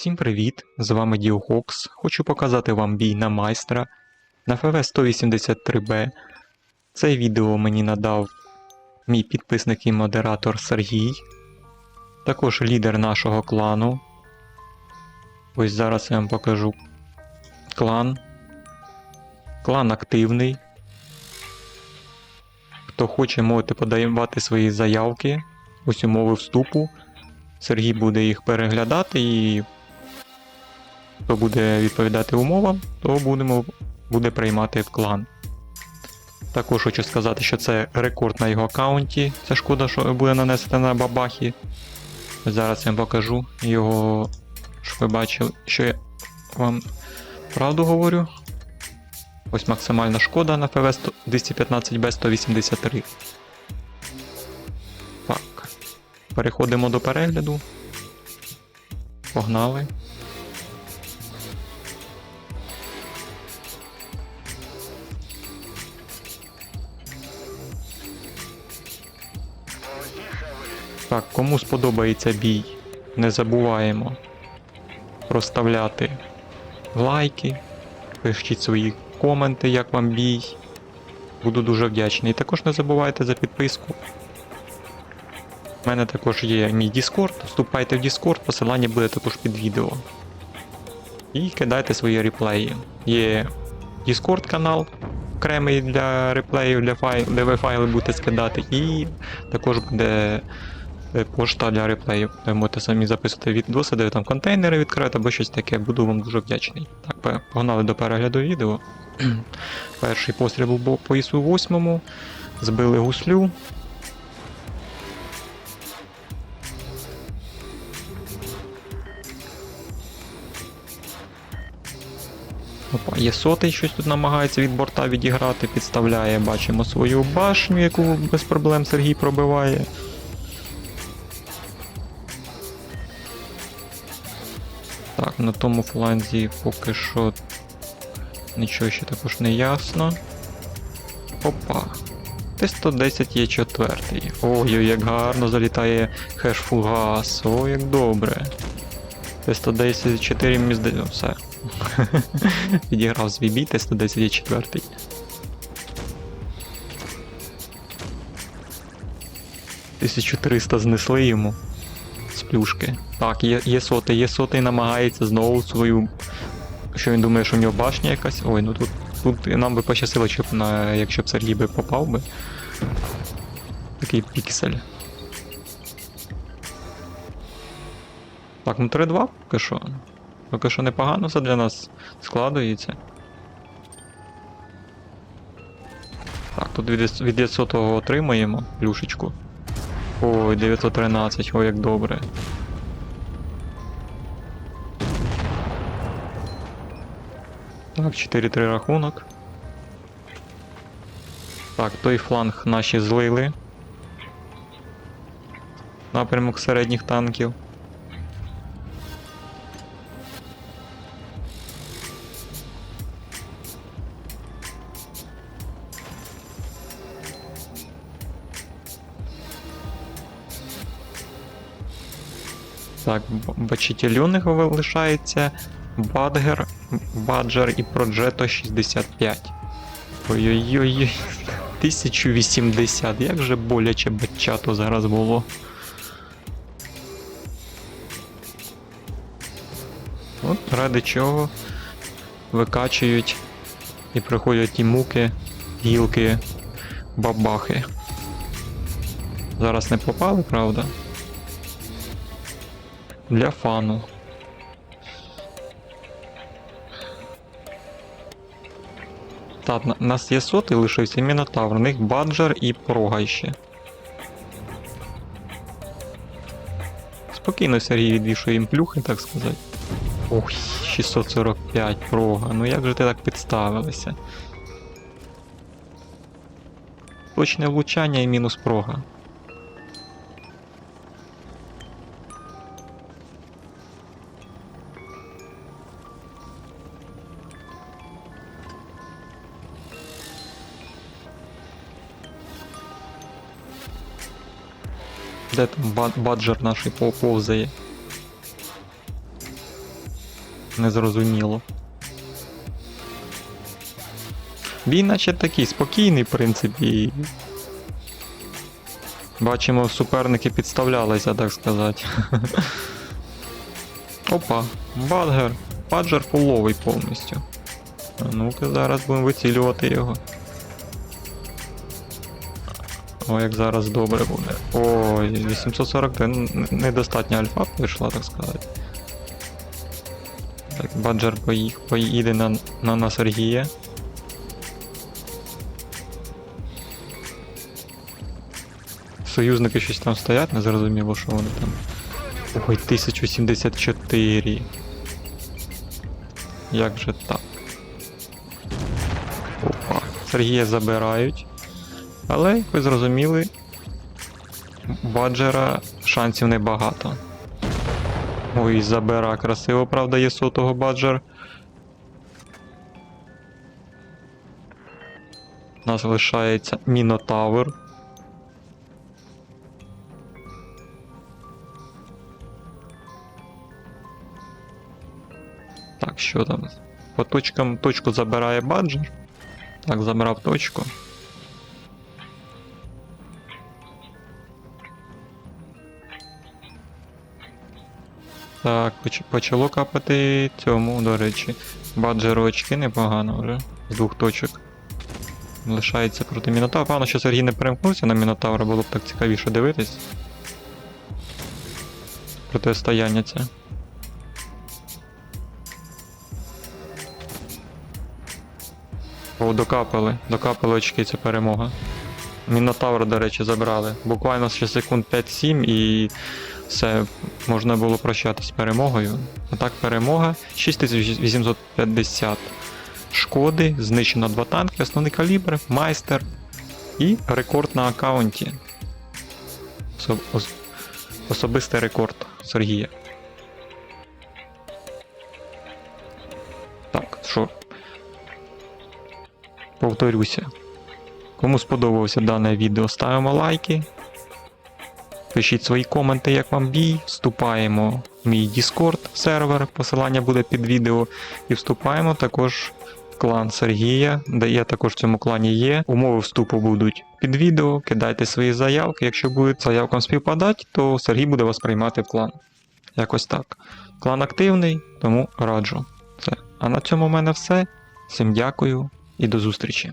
Всім привіт! З вами Діохокс. Хочу показати вам бій на майстра на ФВ 183Б. Це відео мені надав мій підписник і модератор Сергій, також лідер нашого клану. Ось зараз я вам покажу клан. Клан активний. Хто хоче, можете подавати свої заявки. Ось умови вступу. Сергій буде їх переглядати і хто буде відповідати умовам, то будемо, буде приймати в клан. Також хочу сказати, що це рекорд на його аккаунті. Це шкода, що буде нанесено на бабахі. Зараз я вам покажу його, щоб ви бачили, що я вам правду говорю. Ось максимальна шкода на ФВ 215B 183. Так. Переходимо до перегляду. Погнали. Так, кому сподобається бій, не забуваємо проставляти лайки, пишіть свої коменти, як вам бій. Буду дуже вдячний. І також не забувайте за підписку. У мене також є мій Discord, вступайте в Discord, посилання буде також під відео. І кидайте свої реплеї. Є Discord канал окремий для реплеїв, де ви файли будете скидати, і також буде пошта для реплеїв. Ви можете самі записувати відоси, де ви там контейнери відкриваєте або щось таке, буду вам дуже вдячний. Так, погнали до перегляду відео. Перший постріл був по ісу 8, збили гуслю. Опа, є сотий, щось тут намагається від борта відіграти, підставляє, бачимо свою башню, яку без проблем Сергій пробиває. На тому фланзі поки що нічого ще також не ясно. Опа. Т-110 є четвертий. Ой-ой, як гарно залітає хеш фугас. Ой, як добре. Т-110 4 мізде... ну, все. Підіграв з VB, Т-110 є четвертий. Тисячу триста знесли йому плюшки. Так, є, є сотий, є сотий, намагається знову свою. Що він думає, що в нього башня якась. Ой, ну тут, тут нам би пощастило, щоб на, якщо б Сергій би попав би. Такий піксель. Так, ну 3-2 поки що. Поки що непогано все для нас складується. Так, тут від, від 900 отримаємо плюшечку. Ой, 913, ой, як добре. Так, 4-3 рахунок. Так, той фланг наші злили. Напрямок середніх танків. Так, б- бачителюних лишається Бадгер, Баджер і Проджето 65. Ой-ой-ой. 1080, як же боляче бачато зараз було. От ради чого викачують і приходять і муки, гілки, бабахи. Зараз не попали, правда? Для фану. Так, на- нас є сотий лишився Мінотавр, у них баджер і прога ще. Спокійно Сергій відвішує їм плюхи, так сказати. Ох, 645 прога. Ну як же ти так підставилися? Точне влучання і мінус прога. Де там баджер наш повзає? незрозуміло. Бій наче такий спокійний, в принципі. Бачимо, суперники підставлялися, так сказати. Опа, бадгер. Баджер фуловий повністю. Ну-ка, зараз будемо вицілювати його. О, як зараз добре буде. Ой, 840 н- недостатня альфа прийшла, так сказати. Так, баджер поїх, поїде на, на, на Сергія. Союзники щось там стоять, не зрозуміло, що вони там. Ой, 1074. Як же так? Опа. Сергія забирають. Але, як ви зрозуміли, баджера шансів небагато. Ой, забира красиво, правда, є сотого баджер. У нас лишається Мінотавр. Так, що там? По точкам точку забирає баджер. Так, забрав точку. Так, почало капати цьому, до речі. Баджеру очки непогано вже. З двох точок. Лишається проти Мінотавра. Певно, що Сергій не перемкнувся на Мінотавра, було б так цікавіше дивитись. Протистояння це. О, докапали. Докапали очки, це перемога. Мінотавра, до речі, забрали. Буквально ще секунд 5-7 і все, можна було прощатися з перемогою. А так, перемога 6850 шкоди, знищено 2 танки, основний калібр, майстер і рекорд на аккаунті. Особистий рекорд Сергія. Так, що? Повторюся. Кому сподобалося дане відео, ставимо лайки. Пишіть свої коменти, як вам бій. Вступаємо в мій Discord сервер, посилання буде під відео. І вступаємо також в клан Сергія, де я також в цьому клані є. Умови вступу будуть під відео. Кидайте свої заявки. Якщо будуть заявкам співпадати, то Сергій буде вас приймати в клан. Якось так. Клан активний, тому раджу. Це. А на цьому в мене все. Всім дякую і до зустрічі.